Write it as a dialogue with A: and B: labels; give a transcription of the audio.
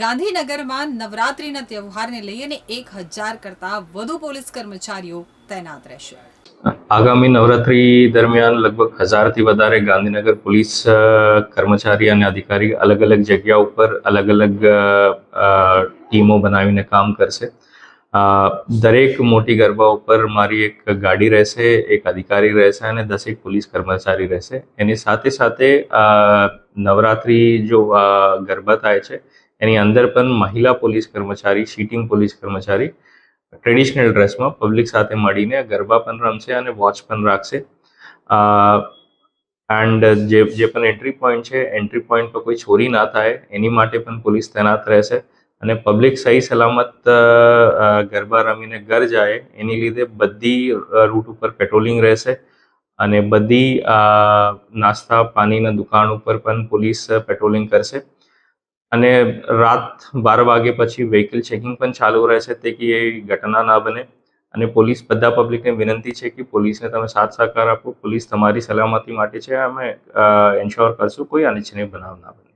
A: ગાંધીનગરમાં નવરાત્રીના તહેવારને લઈને એક હજાર કરતાં વધુ પોલીસ કર્મચારીઓ તૈનાત રહેશે.
B: આગામી નવરાત્રી દરમિયાન લગભગ હજારથી વધારે ગાંધીનગર પોલીસ કર્મચારી અને અધિકારી અલગ અલગ જગ્યા ઉપર અલગ અલગ ટીમો બનાવીને કામ કરશે. દરેક મોટી ગરબા ઉપર મારી એક ગાડી રહેશે, એક અધિકારી રહેશે અને દસેક પોલીસ કર્મચારી રહેશે. એની સાથે સાથે નવરાત્રી જો ગરબા થાય છે એની અંદર પણ મહિલા પોલીસ કર્મચારી શીટિંગ પોલીસ કર્મચારી ટ્રેડિશનલ ડ્રેસમાં પબ્લિક સાથે મળીને ગરબા પણ રમશે અને વોચ પણ રાખશે. એન્ડ જે જે પણ એન્ટ્રી પોઈન્ટ છે એન્ટ્રી પોઈન્ટ પર કોઈ ચોરી ના થાય, એની માટે પણ પોલીસ તૈનાત રહેશે. અને પબ્લિક સહી સલામત ગરબા રમીને ઘર જાય, એની લીધે બધી રૂટ ઉપર પેટ્રોલિંગ રહેશે. અને બધી નાસ્તા પાણીના દુકાન ઉપર પણ પોલીસ પેટ્રોલિંગ કરશે. અને રાત બાર વાગે પછી વ્હીકલ ચેકિંગ પણ ચાલુ રહેશે તે કે એ ઘટના ના બને. અને પોલીસ બધા પબ્લિકને વિનંતી છે કે પોલીસને તમે સાથ સહકાર આપો. પોલીસ તમારી સલામતી માટે છે. અમે એન્શ્યોર કરશું કોઈ અનિચ્છનીય બનાવ ના બને.